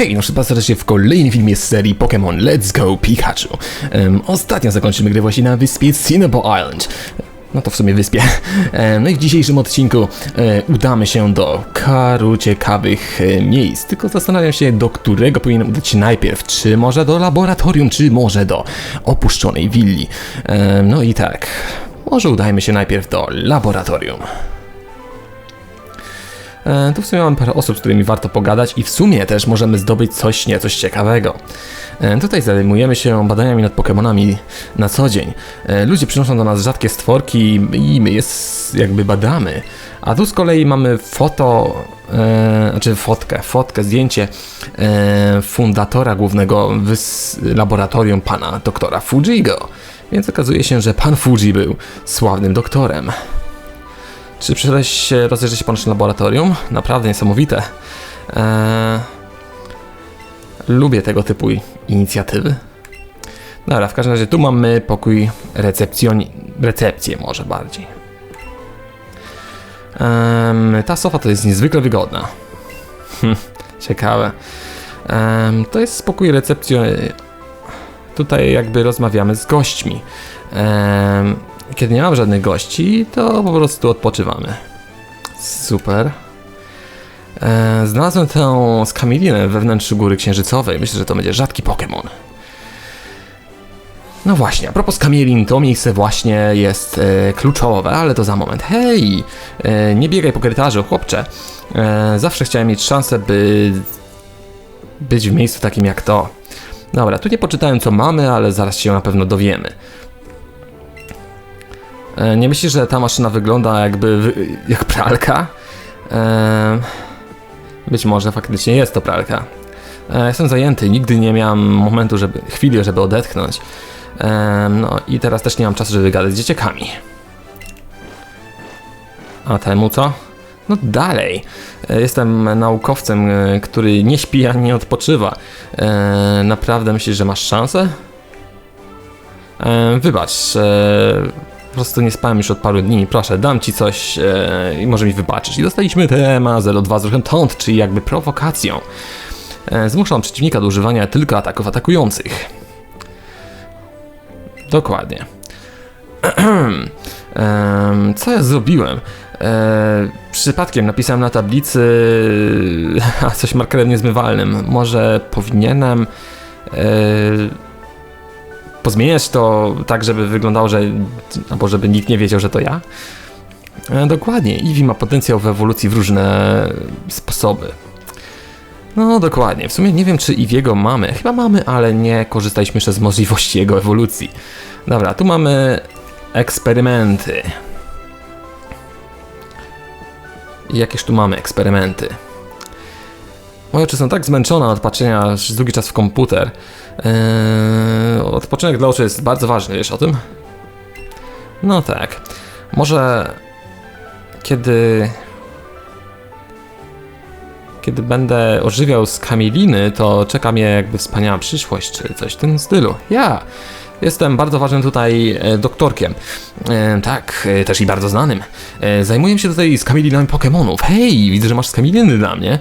Hej, no bardzo serdecznie w kolejnym filmie z serii Pokémon Let's Go Pikachu. Em, ostatnio zakończymy grę właśnie na wyspie Cinnabar Island. No to w sumie wyspie. Em, no i w dzisiejszym odcinku e, udamy się do karu ciekawych e, miejsc. Tylko zastanawiam się, do którego powinienem udać się najpierw. Czy może do laboratorium, czy może do opuszczonej willi. Em, no i tak, może udajmy się najpierw do laboratorium. E, Tu w sumie mamy parę osób, z którymi warto pogadać i w sumie też możemy zdobyć coś niecoś ciekawego. E, Tutaj zajmujemy się badaniami nad Pokémonami na co dzień. E, Ludzie przynoszą do nas rzadkie stworki i my je jakby badamy. A tu z kolei mamy foto, e, znaczy fotkę, fotkę, zdjęcie e, fundatora głównego laboratorium pana doktora Fujigo. Więc okazuje się, że pan Fuji był sławnym doktorem. Czy przyszedłeś się rozejrzeć po naszym laboratorium? Naprawdę niesamowite. Eee, lubię tego typu inicjatywy. Dobra, w każdym razie tu mamy pokój recepcjoni... recepcję może bardziej. Ta sofa to jest niezwykle wygodna. Hm, ciekawe. To jest pokój recepcji. Tutaj jakby rozmawiamy z gośćmi. Em, kiedy nie mam żadnych gości, to po prostu odpoczywamy. Super. E, znalazłem tę skamielinę we wnętrzu góry księżycowej. Myślę, że to będzie rzadki Pokémon. No właśnie, a propos kamielin, to miejsce właśnie jest e, kluczowe, ale to za moment. Hej, e, nie biegaj po korytarzu, chłopcze. E, zawsze chciałem mieć szansę, by być w miejscu takim jak to. Dobra, tu nie poczytałem co mamy, ale zaraz się na pewno dowiemy. E, Nie myślisz, że ta maszyna wygląda jakby jak pralka? E, Być może faktycznie jest to pralka. E, Jestem zajęty, nigdy nie miałem momentu, żeby, chwili, żeby odetchnąć. No i teraz też nie mam czasu, żeby gadać z dzieciakami. A temu co? No dalej. Jestem naukowcem, który nie śpi ani nie odpoczywa. Naprawdę myślisz, że masz szansę? Wybacz, po prostu nie spałem już od paru dni. Proszę, dam ci coś e, i może mi wybaczysz. I dostaliśmy temat 02 z ruchem tąd, czyli jakby prowokacją. E, zmuszam przeciwnika do używania tylko ataków atakujących. Dokładnie. Co ja zrobiłem? E, przypadkiem napisałem na tablicy coś markerem niezmywalnym. Może powinienem e, pozmieniać to tak, żeby wyglądało, że albo żeby nikt nie wiedział, że to ja? E, dokładnie. Eevee ma potencjał w ewolucji w różne sposoby. No dokładnie. W sumie nie wiem, czy Eevee'ego mamy. Chyba mamy, ale nie korzystaliśmy jeszcze z możliwości jego ewolucji. Dobra, tu mamy eksperymenty. Jakież tu mamy eksperymenty? Moje oczy są tak zmęczone od patrzenia już długi czas w komputer. Eee, odpoczynek dla oczu jest bardzo ważny, wiesz o tym? No tak. Może kiedy. Kiedy będę ożywiał z kamieliny, to czeka mnie jakby wspaniała przyszłość, czy coś w tym stylu. Ja jestem bardzo ważnym tutaj e, doktorkiem. E, tak, e, też i bardzo znanym. E, zajmuję się tutaj z kamielinami Pokémonów. Hej, widzę, że masz skamieliny dla mnie.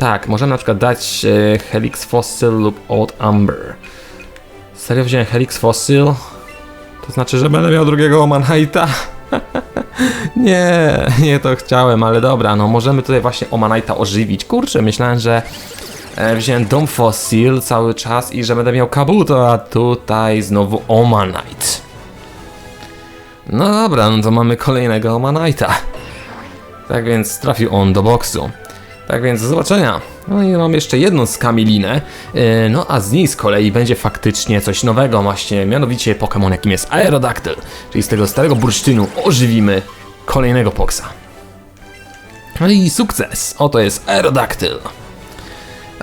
Tak, możemy na przykład dać e, Helix Fossil lub Old Amber. Serio wziąłem Helix Fossil? To znaczy, że będę miał drugiego Omanite'a? nie, nie to chciałem, ale dobra, no możemy tutaj właśnie Omanite'a ożywić. Kurczę, myślałem, że e, wziąłem Dom Fossil cały czas i że będę miał Kabuto, a tutaj znowu Omanite. No dobra, no to mamy kolejnego Omanite'a. Tak więc trafił on do boksu. Tak więc do zobaczenia. No i mam jeszcze jedną skamielinę, yy, no a z niej z kolei będzie faktycznie coś nowego właśnie, mianowicie Pokémon jakim jest Aerodactyl, czyli z tego starego bursztynu ożywimy kolejnego Poksa. No i sukces, oto jest Aerodactyl.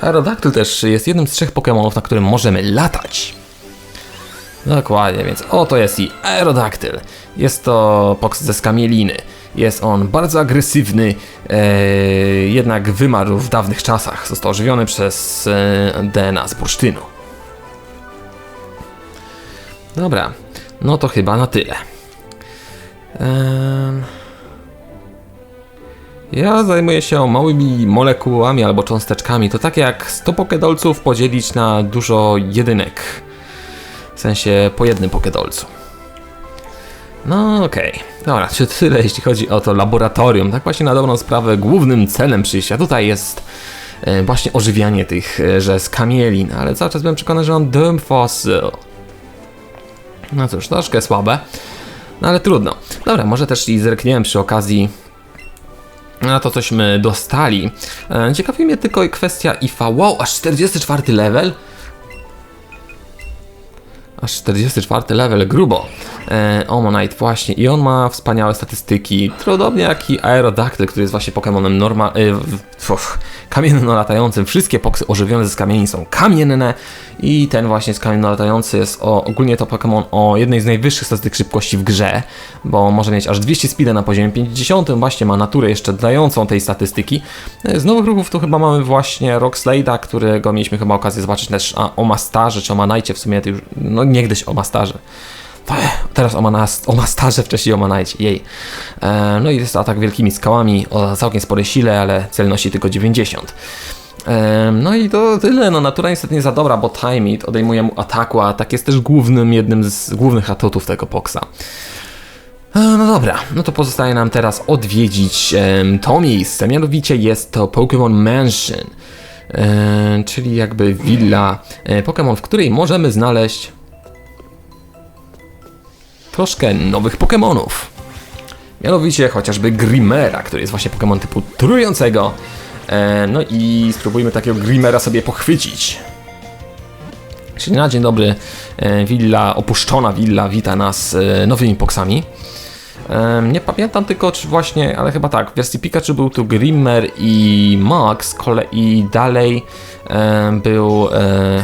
Aerodactyl też jest jednym z trzech Pokémonów, na którym możemy latać. Dokładnie, więc oto jest i Aerodactyl. Jest to Poks ze skamieliny. Jest on bardzo agresywny, e, jednak wymarł w dawnych czasach. Został ożywiony przez e, DNA z bursztynu. Dobra, no to chyba na tyle. Ja zajmuję się małymi molekułami albo cząsteczkami. To tak jak 100 pokedolców podzielić na dużo jedynek. W sensie po jednym pokedolcu. No okej, dobra, czy tyle jeśli chodzi o to laboratorium. Tak właśnie na dobrą sprawę głównym celem przyjścia tutaj jest e, właśnie ożywianie tych e, że z kamielin, ale cały czas byłem przekonany, że mam Dome Fossil. No cóż, troszkę słabe, no ale trudno. Dobra, może też i zerkniemy przy okazji na to, cośmy dostali. E, Ciekawi mnie tylko kwestia IFA. Wow, aż 44 level? Aż 44 level, grubo. E, Omonite właśnie i on ma wspaniałe statystyki, podobnie jak i Aerodactyl, który jest właśnie Pokemonem norma... E, kamienno-latającym. Wszystkie poksy ożywione z kamieni są kamienne i ten właśnie z kamienno-latający jest o, ogólnie to Pokemon o jednej z najwyższych statystyk szybkości w grze, bo może mieć aż 200 speeda na poziomie 50, właśnie ma naturę jeszcze dodającą tej statystyki. E, Z nowych ruchów tu chyba mamy właśnie Rock Slade'a, którego mieliśmy chyba okazję zobaczyć też o Mastarze, czy o Manajcie w sumie, już, no niegdyś o Mastarze. Teraz o, manas, o Mastarze, wcześniej o Manajcie, jej. E, no i jest atak wielkimi skałami o całkiem sporej sile, ale celności tylko 90. E, no i to tyle, no natura niestety nie za dobra, bo Time It odejmuje mu ataku, a atak jest też głównym, jednym z głównych atutów tego Poksa. E, No dobra, no to pozostaje nam teraz odwiedzić to miejsce, mianowicie jest to Pokémon Mansion, e, czyli jakby willa e, Pokémon, w której możemy znaleźć troszkę nowych Pokémonów. Mianowicie chociażby Grimera, który jest właśnie Pokémon typu trującego. E, no i spróbujmy takiego Grimera sobie pochwycić. Czyli na dzień dobry, e, willa, opuszczona willa wita nas e, nowymi poksami. E, nie pamiętam tylko, czy właśnie, ale chyba tak, w wersji Pikachu był tu Grimmer i Max, z kolei dalej e, był, e,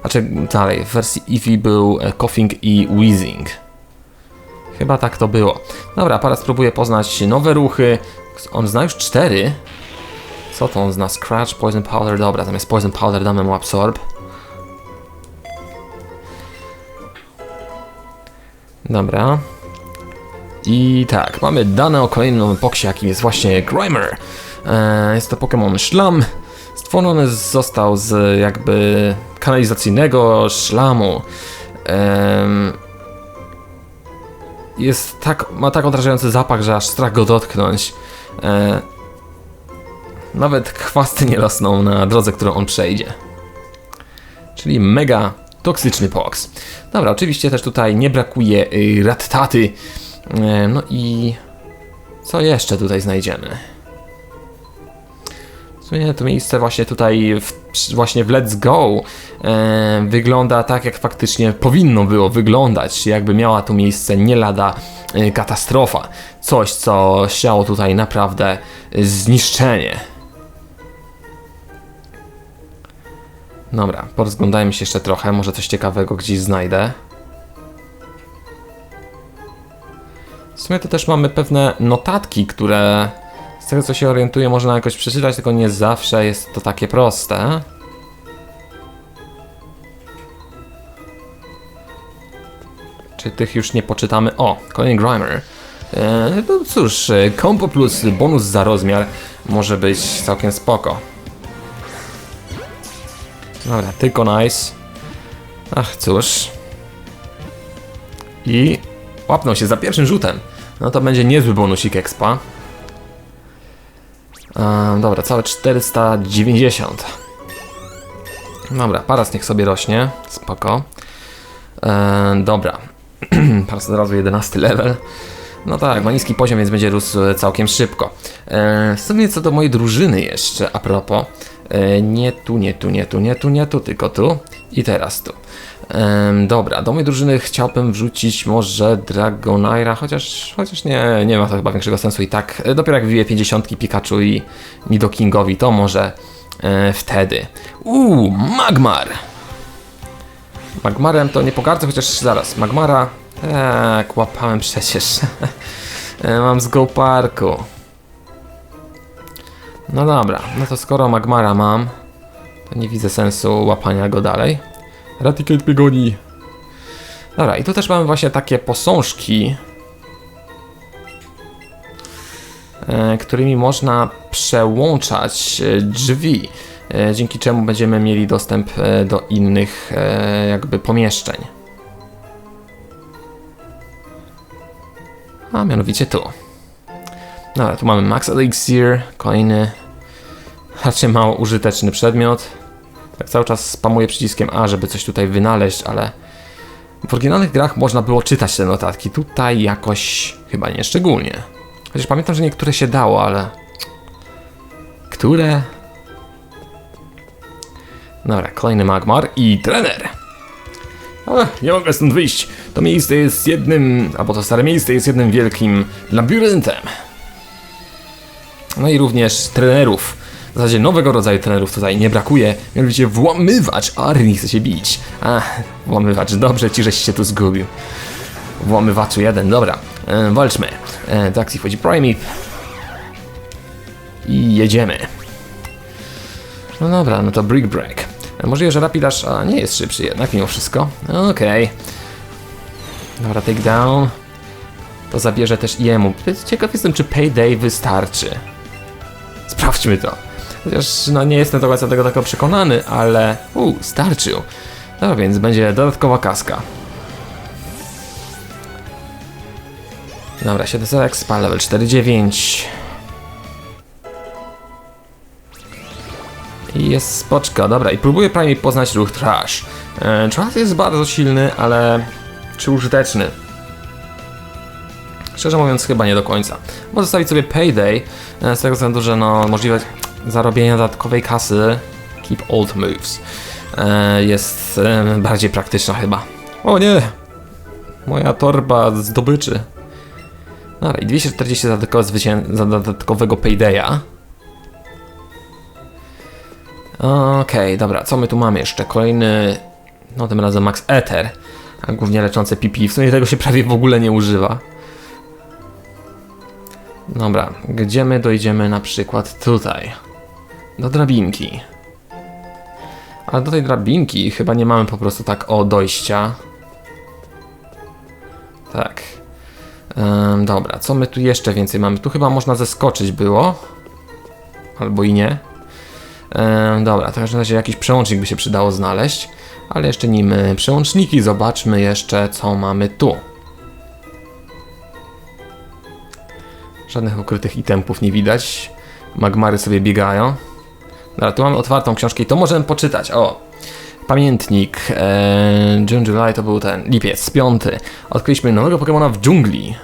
znaczy dalej, w wersji Eevee był e, Coughing i Wheezing. Chyba tak to było. Dobra, aparat spróbuję poznać nowe ruchy. On zna już cztery. Co to on zna? Scratch, Poison Powder, dobra, zamiast Poison Powder damy mu Absorb. Dobra. I tak, mamy dane o kolejnym poksie, jakim jest właśnie Grimer. E, jest to Pokémon Szlam. Stworzony został z jakby kanalizacyjnego szlamu. Em, jest tak, ma tak odrażający zapach, że aż strach go dotknąć. E, nawet chwasty nie rosną na drodze, którą on przejdzie. Czyli mega toksyczny poks. Dobra, oczywiście też tutaj nie brakuje y, rattaty. E, no i co jeszcze tutaj znajdziemy? Sumie to miejsce właśnie tutaj, w, właśnie w Let's Go, e, wygląda tak, jak faktycznie powinno było wyglądać. Jakby miała tu miejsce nie lada e, katastrofa. Coś, co siało tutaj naprawdę zniszczenie. Dobra, porozglądajmy się jeszcze trochę, może coś ciekawego gdzieś znajdę. W sumie to też mamy pewne notatki, które tego co się orientuję można jakoś przeczytać, tylko nie zawsze jest to takie proste. Czy tych już nie poczytamy? O, kolejny Grimer. E, no cóż, combo plus bonus za rozmiar może być całkiem spoko. Dobra, tylko nice. Ach, cóż. I łapnął się za pierwszym rzutem. No to będzie niezły bonusik expa. Ehm, dobra, całe 490. Dobra, paras niech sobie rośnie. Spoko. Ehm, dobra. paras od razu 11 level. No tak, ma niski poziom, więc będzie rósł e, całkiem szybko. Ehm, w sumie co do mojej drużyny jeszcze, a propos. E, nie tu, nie tu, nie tu, nie tu, nie tu, tylko tu i teraz tu. Em, dobra, do mojej drużyny chciałbym wrzucić może Dragonaira, chociaż, chociaż nie, nie ma to chyba większego sensu i tak. E, Dopiero jak wyje 50 Pikachu i Nidokingowi, to może e, wtedy. Uuu, Magmar! Magmarem to nie pogardzę, chociaż zaraz, Magmara... Tak, łapałem przecież. E, Mam z Go Parku. No dobra, no to skoro Magmara mam, to nie widzę sensu łapania go dalej. Raticate mnie goni. Dobra, i tu też mamy właśnie takie posążki. e, którymi można przełączać e, drzwi, e, dzięki czemu będziemy mieli dostęp do innych jakby pomieszczeń. A mianowicie tu. Dobra, tu mamy Max Elixir, kolejny raczej mało użyteczny przedmiot. Cały czas spamuję przyciskiem A, żeby coś tutaj wynaleźć, ale w oryginalnych grach można było czytać te notatki. Tutaj jakoś chyba nie szczególnie. Chociaż pamiętam, że niektóre się dało, ale. Które? Dobra, kolejny Magmar i trener. Ach, nie mogę stąd wyjść. To miejsce jest jednym, albo to stare miejsce jest jednym wielkim labiryntem. No i również trenerów. W zasadzie nowego rodzaju trenerów tutaj nie brakuje, mianowicie włamywacz. Arni chce się bić. A, włamywacz, dobrze ci, żeś się tu zgubił. Włamywaczu jeden, dobra. E, walczmy. E, do wchodzi Primate. I jedziemy. No dobra, no to Brick Break. E, Możliwe, że Rapidash a, nie jest szybszy jednak mimo wszystko. Okej. Dobra, takedown. To zabierze też jemu. Ciekaw jestem, czy Payday wystarczy. Sprawdźmy to. Chociaż no, nie jestem do końca tego tak przekonany, ale u, starczył. Dobra, więc będzie dodatkowa kaska. Dobra, 700 expa, level 4,9. I jest spoczko, dobra, i próbuję prawie poznać ruch Trash. E, Trash jest bardzo silny, ale czy użyteczny? Szczerze mówiąc, chyba nie do końca. Może zostawić sobie Payday, e, z tego względu, że no, możliwość zarobienia dodatkowej kasy, Keep Old Moves, e, jest e, bardziej praktyczna chyba. O nie! Moja torba zdobyczy. Dobra, i 240 za, dodatkowego Paydaya. Okej, dobra, co my tu mamy jeszcze? Kolejny, no tym razem Max Ether, a głównie leczące PP. W sumie tego się prawie w ogóle nie używa. Dobra, gdzie my dojdziemy na przykład tutaj? Do drabinki. Ale do tej drabinki chyba nie mamy po prostu tak o dojścia. Tak. Dobra, co my tu jeszcze więcej mamy? Tu chyba można zeskoczyć było. Albo i nie. Dobra, to w każdym razie jakiś przełącznik by się przydało znaleźć. Ale jeszcze nim y, przełączniki, zobaczmy jeszcze co mamy tu. Żadnych ukrytych itemów nie widać. Magmary sobie biegają. Dobra, tu mamy otwartą książkę i to możemy poczytać. O! Pamiętnik. Eee, June July to był ten lipiec, piąty. Odkryliśmy nowego Pokemona w dżungli.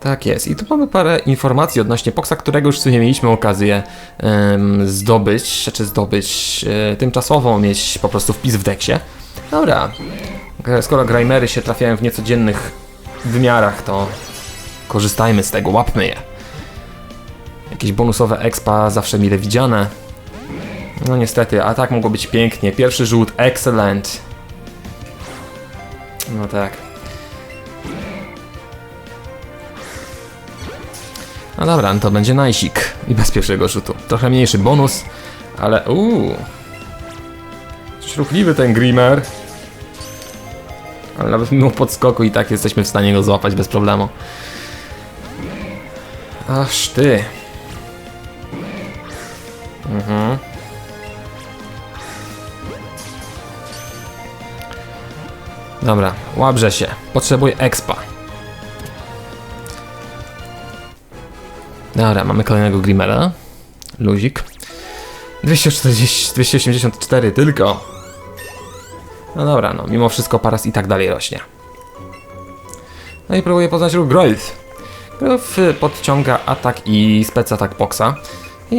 Tak jest. I tu mamy parę informacji odnośnie Poxa, którego już w sumie mieliśmy okazję em, zdobyć, czy zdobyć e, tymczasowo, mieć po prostu wpis w deksie. Dobra. Skoro Grimery się trafiają w niecodziennych wymiarach, to korzystajmy z tego, łapmy je. Jakieś bonusowe expa zawsze mile widziane. No niestety, a tak mogło być pięknie. Pierwszy rzut, excellent. No tak. No dobra, no to będzie najsik. I bez pierwszego rzutu. Trochę mniejszy bonus, ale uuu. Ruchliwy ten Grimer. Ale nawet mimo podskoku i tak jesteśmy w stanie go złapać bez problemu. Aż ty. Mhm. Dobra, łabrze się. Potrzebuję expa. Dobra, mamy kolejnego Grimera. Luzik. 240, 284 tylko. No dobra, no mimo wszystko paras i tak dalej rośnie. No i próbuję poznać ruch Growth. Growth y, podciąga atak i spec atak Boxa.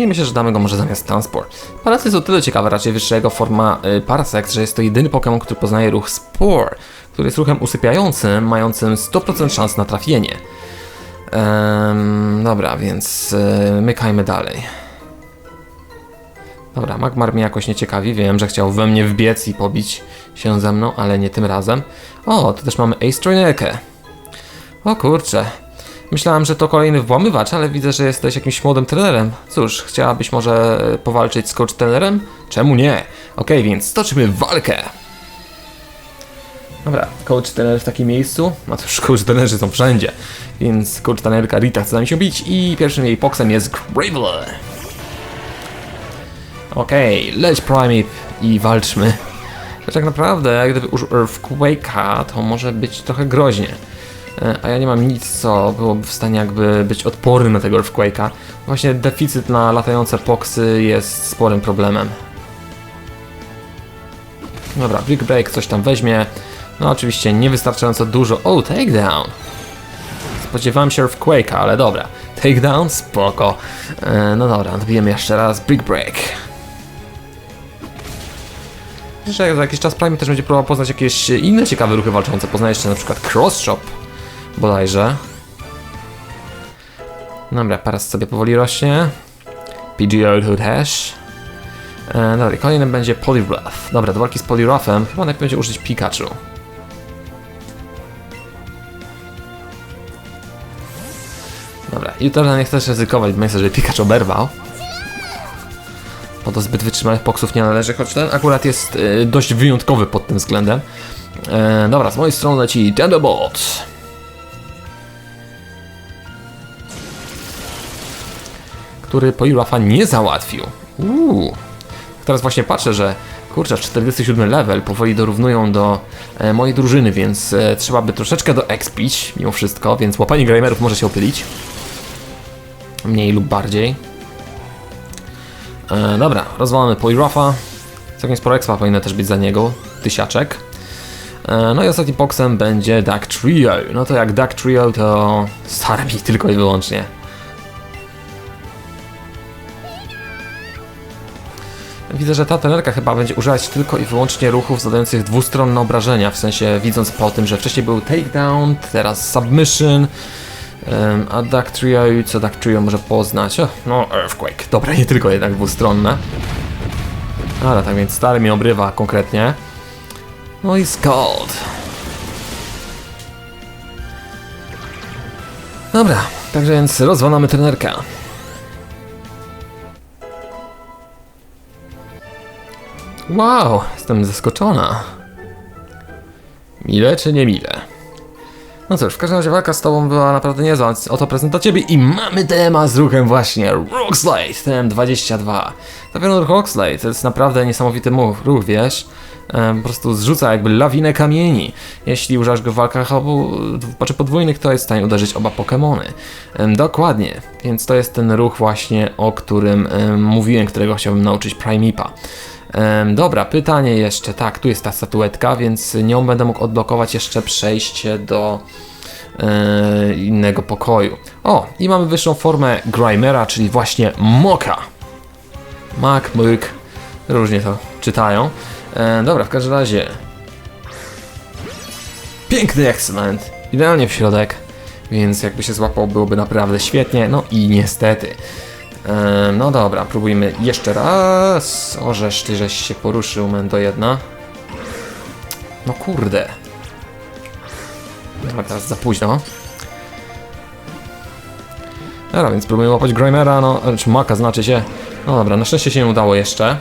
I myślę, że damy go może zamiast Transport. Paras jest o tyle ciekawa, raczej wyższa jego forma y, że jest to jedyny Pokémon, który poznaje ruch Spore, który jest ruchem usypiającym, mającym 100% szans na trafienie. Em, dobra, więc y, mykajmy dalej. Dobra, Magmar mnie jakoś nie ciekawi. Wiem, że chciał we mnie wbiec i pobić się ze mną, ale nie tym razem. O, tu też mamy Ace Trainerkę. O kurczę. Myślałem, że to kolejny włamywacz, ale widzę, że jesteś jakimś młodym trenerem. Cóż, chciałabyś może e, powalczyć z coach trenerem? Czemu nie? Okej, więc stoczymy walkę. Dobra, coach trener w takim miejscu, a już coach trenerzy są wszędzie, więc coach trenerka Rita chce nam się bić i pierwszym jej poksem jest Graveler. Okej, leć Primate i walczmy. Tak naprawdę, gdyby użył Earthquake'a, to może być trochę groźnie. E, A ja nie mam nic, co byłoby w stanie jakby być odpornym na tego Earthquake'a. Właśnie deficyt na latające poksy jest sporym problemem. Dobra, Brick Break coś tam weźmie. No oczywiście niewystarczająco dużo. O, takedown! Spodziewałem się Earthquake'a, ale dobra. Takedown? Spoko. E, no dobra, odbijemy jeszcze raz Brick Break. Myślę, że za jakiś czas Prime też będzie próbował poznać jakieś inne ciekawe ruchy walczące. Poznaje jeszcze na przykład Cross Chop bodajże. Dobra, teraz sobie powoli rośnie. PGO to też. E, dobra, będzie Poliwrath. Dobra, do walki z Poliwrathem chyba najpierw będzie użyć Pikachu. Dobra, teraz nie chcesz ryzykować, myślę, że Pikachu oberwał. Bo do zbyt wytrzymałych poksów nie należy, choć ten akurat jest e, dość wyjątkowy pod tym względem. E, dobra, z mojej strony leci Thunderbolt. Który Poliwrafa nie załatwił. Uuu. Teraz właśnie patrzę, że kurczę, 47 level powoli dorównują do e, mojej drużyny, więc e, trzeba by troszeczkę do expić mimo wszystko, więc łapanie grimerów może się opylić. Mniej lub bardziej. E, dobra, rozwalamy Poliwrafa. Całkiem sporo expa powinno też być za niego. Tysiaczek. E, no i ostatnim boksem będzie Duck Trio. No to jak Duck Trio to Starmie tylko i wyłącznie. Widzę, że ta trenerka chyba będzie używać tylko i wyłącznie ruchów zadających dwustronne obrażenia, w sensie widząc po tym, że wcześniej był takedown, teraz submission, um, a Duck co Duck może poznać? O, no, Earthquake. Dobra, nie tylko jednak dwustronne. Ale tak więc stary mi obrywa konkretnie. No i Scald. Dobra, także więc rozwalamy trenerkę. Wow, jestem zaskoczona. Mile czy nie mile? No cóż, w każdym razie walka z tobą była naprawdę niezła, więc oto prezentacja ciebie i mamy temat z ruchem właśnie Rockslide TM22. Ten ruch Rockslide to jest naprawdę niesamowity ruch, wiesz? Po prostu zrzuca jakby lawinę kamieni. Jeśli używasz go w walkach obu, znaczy podwójnych, to jest w stanie uderzyć oba Pokémony. Dokładnie, więc to jest ten ruch właśnie, o którym em, mówiłem, którego chciałbym nauczyć Primipa. Dobra, pytanie jeszcze. Tak, tu jest ta statuetka, więc nią będę mógł odblokować jeszcze przejście do e, innego pokoju. O, i mamy wyższą formę Grimera, czyli właśnie Moka. Mak, myk, różnie to czytają. E, dobra, w każdym razie. Piękny excellent. Idealnie w środek, więc jakby się złapał, byłoby naprawdę świetnie. No i niestety. E, no dobra, próbujmy jeszcze raz. O, żeż ty żeś się poruszył, Mendo jedna. No kurde. Dobra, teraz za późno. Dobra, więc próbujemy łapać Grimera, no, czy Maka znaczy się. No dobra, na szczęście się nie udało jeszcze.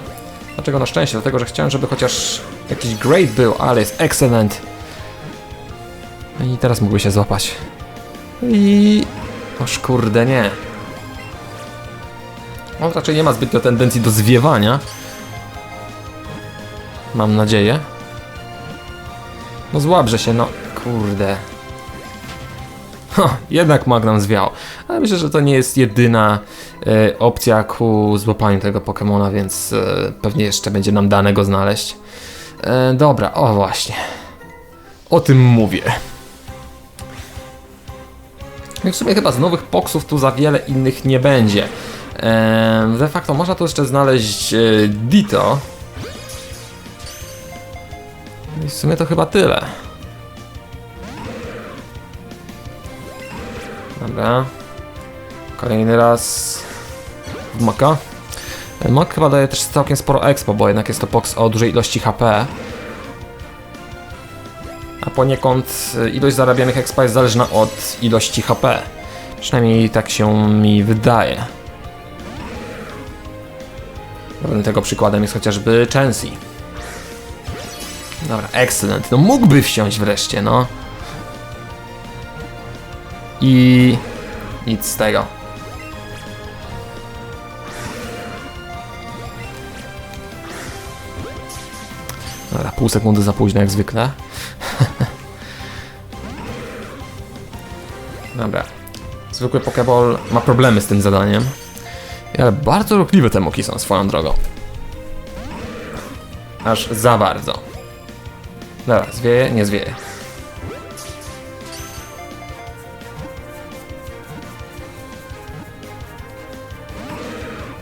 Dlaczego na szczęście? Dlatego, że chciałem, żeby chociaż jakiś great był, ale jest excellent. No I teraz mógłby się złapać. I... Oż kurde, nie. On raczej nie ma zbytnio tendencji do zwiewania. Mam nadzieję. No złabrze się, no kurde. Ha, jednak Magnum zwiał. Ale myślę, że to nie jest jedyna e, opcja ku złapaniu tego Pokemona, więc e, pewnie jeszcze będzie nam dane go znaleźć. E, dobra, o właśnie. O tym mówię. No w sumie chyba z nowych poksów tu za wiele innych nie będzie. De facto można tu jeszcze znaleźć e, Dito. I w sumie to chyba tyle. Dobra. Kolejny raz w Maka. E, Mak chyba daje też całkiem sporo expo, bo jednak jest to box o dużej ilości HP. A poniekąd e, ilość zarabianych expa jest zależna od ilości HP. Przynajmniej tak się mi wydaje. Tego przykładem jest chociażby Chansey. Dobra, excellent. No mógłby wsiąść wreszcie, no. I... nic z tego. Dobra, pół sekundy za późno jak zwykle. Dobra. Zwykły Pokeball ma problemy z tym zadaniem. Ale bardzo ruchliwe te muki są swoją drogą. Aż za bardzo. Dobra, zwieje, nie zwieje.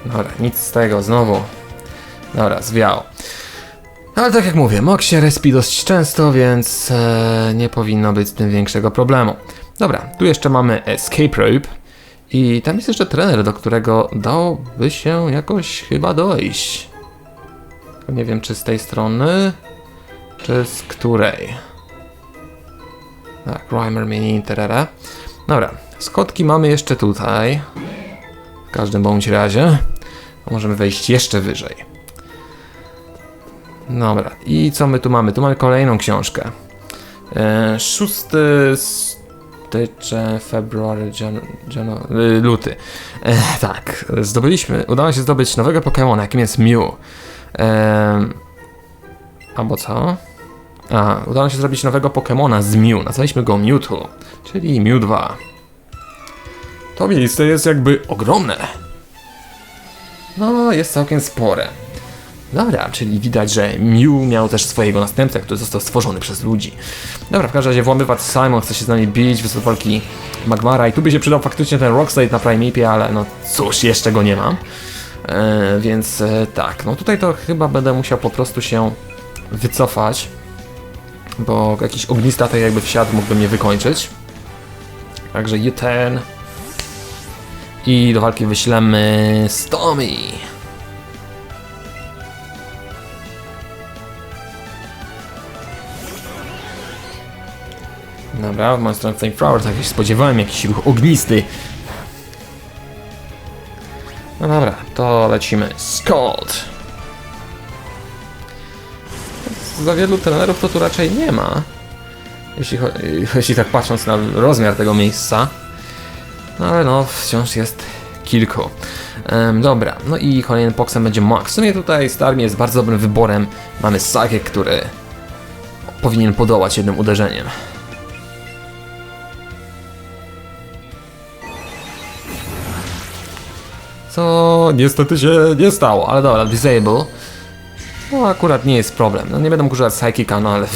Dobra, nic z tego, znowu. Dobra, zwiało. Ale tak jak mówię, mok się respi dość często, więc e, nie powinno być z tym większego problemu. Dobra, tu jeszcze mamy Escape Rope. I tam jest jeszcze trener, do którego dałoby się jakoś chyba dojść. Nie wiem, czy z tej strony, czy z której. Tak, Rhymer Mini, terera. Dobra, skotki mamy jeszcze tutaj. W każdym bądź razie. Możemy wejść jeszcze wyżej. Dobra, i co my tu mamy? Tu mamy kolejną książkę. E, 6 styczeń, february, y, luty. E, tak, zdobyliśmy, udało się zdobyć nowego Pokemona, jakim jest Mew. E, albo co? A, udało się zrobić nowego Pokemona z Mew. Nazwaliśmy go Mewtwo, czyli Mew 2. To miejsce jest jakby ogromne. No, jest całkiem spore. Dobra, czyli widać, że Mew miał też swojego następcę, który został stworzony przez ludzi. Dobra, w każdym razie włamywacz Simon chce się z nami bić, wysłać walki Magmara i tu by się przydał faktycznie ten Rockslade na Primipie, ale no cóż, jeszcze go nie mam. E, więc e, tak, no tutaj to chyba będę musiał po prostu się wycofać, bo jakiś ognista tak jakby wsiadł mógłby mnie wykończyć. Także U-turn. I do walki wyślemy Stomy. Dobra, moją stronę Flamethrower, tak się spodziewałem, jakiś ruch ognisty. No dobra, to lecimy. Scald! Za wielu trenerów to tu raczej nie ma. Jeśli, jeśli tak patrząc na rozmiar tego miejsca. No ale no, wciąż jest kilku. Em, dobra, no i kolejnym poksem będzie Max. W sumie tutaj Starmie jest bardzo dobrym wyborem. Mamy Sakę, który powinien podołać jednym uderzeniem. Co niestety się nie stało, ale dobra, disable. No akurat nie jest problem. No nie będę mógł używać Psychica, no ale...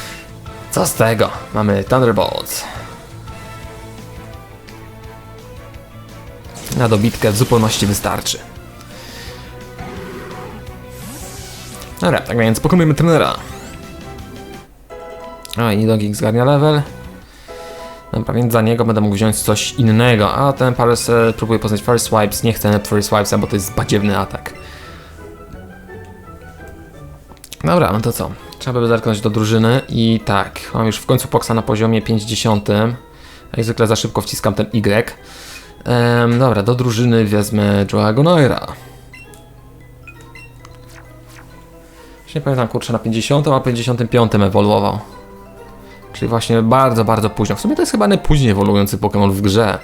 Co z tego? Mamy Thunderbolt. Na dobitkę w zupełności wystarczy. Dobra, tak więc pokonujemy trenera. A, i Dogik zgarnia level. Dobra, więc za niego będę mógł wziąć coś innego. A ten Paris e, próbuje poznać First Swipes. Nie chcę First Swipesa, bo to jest badziewny atak. Dobra, no to co? Trzeba by zerknąć do drużyny i tak, mam już w końcu Poxa na poziomie 50. Jak zwykle za szybko wciskam ten Y. Em, dobra, do drużyny wezmę Joe'ego Noira. Już nie pamiętam, kurczę, na 50, a 55 ewoluował. Czyli właśnie bardzo, bardzo późno. W sumie to jest chyba najpóźniej ewoluujący Pokémon w grze.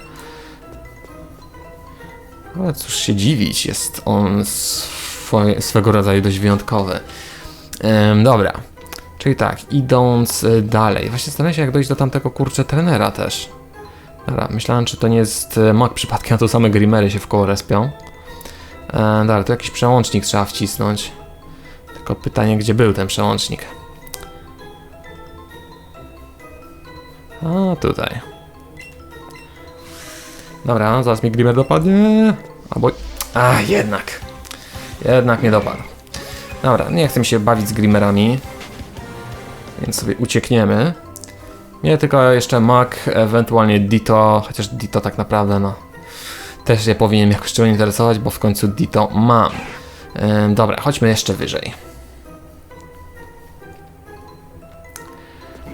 Ale cóż się dziwić, jest on swoje, swego rodzaju dość wyjątkowy. Em, dobra. Czyli tak, idąc y, dalej. Właśnie zastanawiam się, jak dojść do tamtego kurczę trenera też. Dobra, myślałem, czy to nie jest y, mak przypadkiem, a to same Grimery się w koło respią. E, dobra, tu jakiś przełącznik trzeba wcisnąć. Tylko pytanie, gdzie był ten przełącznik? A, tutaj. Dobra, zaraz mi Grimer dopadnie. Albo... A, jednak. Jednak mnie dopadł. Dobra, nie chcę mi się bawić z Grimerami. Więc sobie uciekniemy. Nie, tylko jeszcze Mac, ewentualnie Dito, chociaż Dito tak naprawdę, no... Też się powinien jakoś szczególnie interesować, bo w końcu Dito mam. Dobra, chodźmy jeszcze wyżej.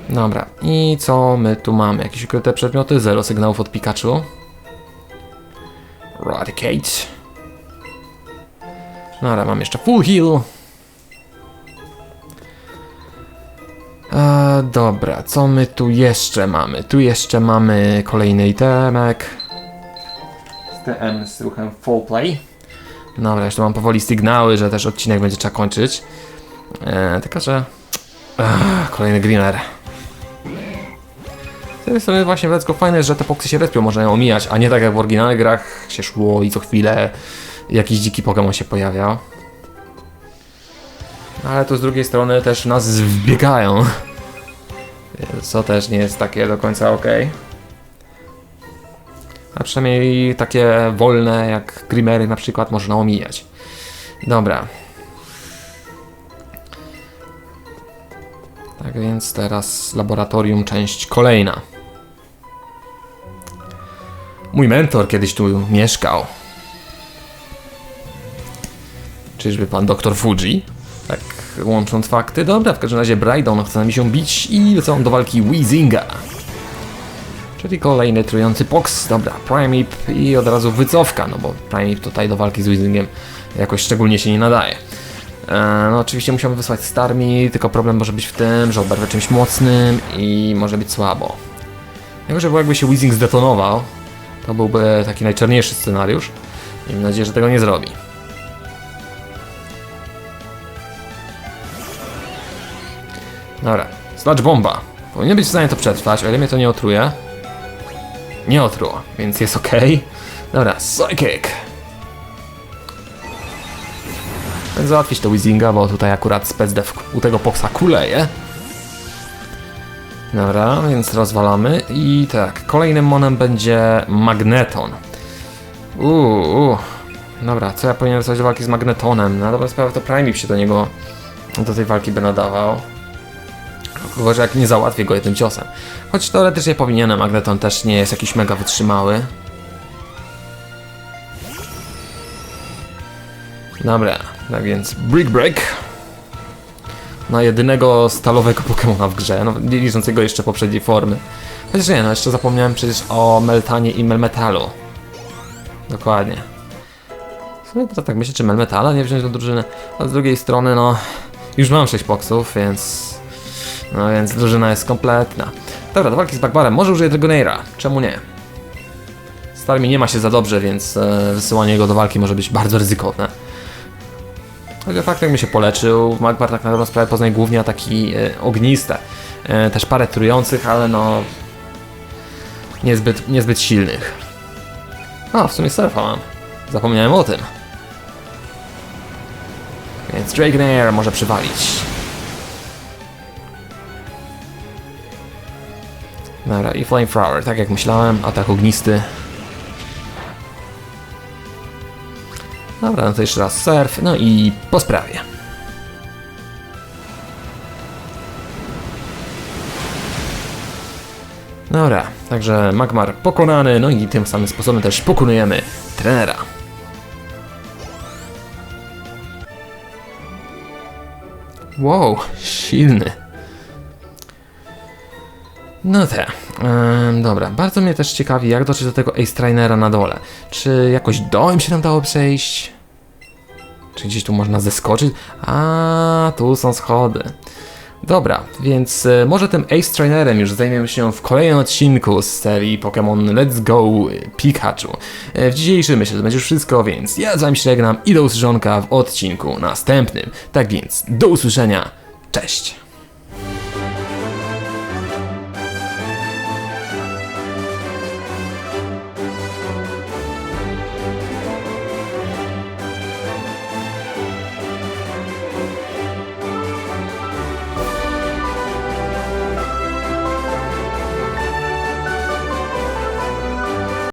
Dobra, i co my tu mamy? Jakieś ukryte przedmioty? Zero sygnałów od Pikachu. Eradicate. Dobra, mam jeszcze full heal. E, dobra, co my tu jeszcze mamy? Tu jeszcze mamy kolejny itemek. TM z ruchem full play. Dobra, jeszcze mam powoli sygnały, że też odcinek będzie trzeba kończyć. E, tylko, że... Ach, kolejny greener. Jednej strony właśnie w fajne że te poksy się respią, można je omijać, a nie tak jak w oryginalnych grach się szło i co chwilę jakiś dziki Pokémon się pojawiał. Ale tu z drugiej strony też nas wbiegają. To też nie jest takie do końca ok. A przynajmniej takie wolne jak Grimery na przykład można omijać. Dobra. Tak więc teraz laboratorium, część kolejna. Mój mentor kiedyś tu mieszkał. Czyżby pan doktor Fuji? Tak, łącząc fakty. Dobra, w każdym razie Brydon chce nam się bić i lecą do walki Weezinga. Czyli kolejny trujący Pox. Dobra, Primip i od razu wycofka, no bo Primip tutaj do walki z Weezingiem jakoś szczególnie się nie nadaje. E, no oczywiście musiałbym wysłać Starmi, tylko problem może być w tym, że oberwę czymś mocnym i może być słabo. Jako, że jakby się Weezing zdetonował, to byłby taki najczarniejszy scenariusz. Mam nadzieję, że tego nie zrobi. Dobra, Sludge Bomba. Powinien być w stanie to przetrwać, o ile mnie to nie otruje. Nie otruło, więc jest ok. Dobra, Psychic. Załatwić to Weezinga, bo tutaj akurat specdev u tego Poxa kuleje. Dobra, więc rozwalamy i tak, kolejnym monem będzie Magneton. Uuu, dobra, co ja powinienem wysłać do walki z Magnetonem? Na dobrą sprawę to Primip się do niego, do tej walki by nadawał. Tylko, że jak nie załatwię go jednym ciosem. Choć teoretycznie powinienem, Magneton też nie jest jakiś mega wytrzymały. Dobra, tak więc Brick Break. Na jedynego stalowego Pokemona w grze, no nie licząc jego jeszcze poprzedniej formy. Chociaż nie, no jeszcze zapomniałem przecież o Meltanie i Melmetalu. Dokładnie. W sumie to tak myślę, czy Melmetala nie wziąć do drużyny. A z drugiej strony, no, już mam 6 poksów, więc no więc drużyna jest kompletna. Dobra, do walki z Bagbarem. Może użyję Dragonaira. Czemu nie? Starmi nie ma się za dobrze, więc e, wysyłanie go do walki może być bardzo ryzykowne. Chociaż fakt jakby się poleczył, Magbar tak na dobrą sprawę poznaje głównie ataki e, ogniste. E, też parę trujących, ale no... Niezbyt, niezbyt silnych. A, w sumie surfa mam. Zapomniałem o tym. Więc Dragonair może przywalić. Dobra, i Flamethrower, tak jak myślałem, atak ognisty. Dobra, no to jeszcze raz surf, no i po sprawie. Dobra, także Magmar pokonany, no i tym samym sposobem też pokonujemy trenera. Wow, silny. No te. Dobra, bardzo mnie też ciekawi, jak dotrzeć do tego Ace Trainera na dole. Czy jakoś dołem się nam dało przejść? Czy gdzieś tu można zeskoczyć? A, tu są schody. Dobra, więc y, może tym Ace Trainerem już zajmiemy się w kolejnym odcinku z serii Pokémon Let's Go Pikachu. Y, w dzisiejszym myślę, że to będzie już wszystko, więc ja z wami się żegnam i do usłyszonka w odcinku następnym. Tak więc, do usłyszenia, cześć!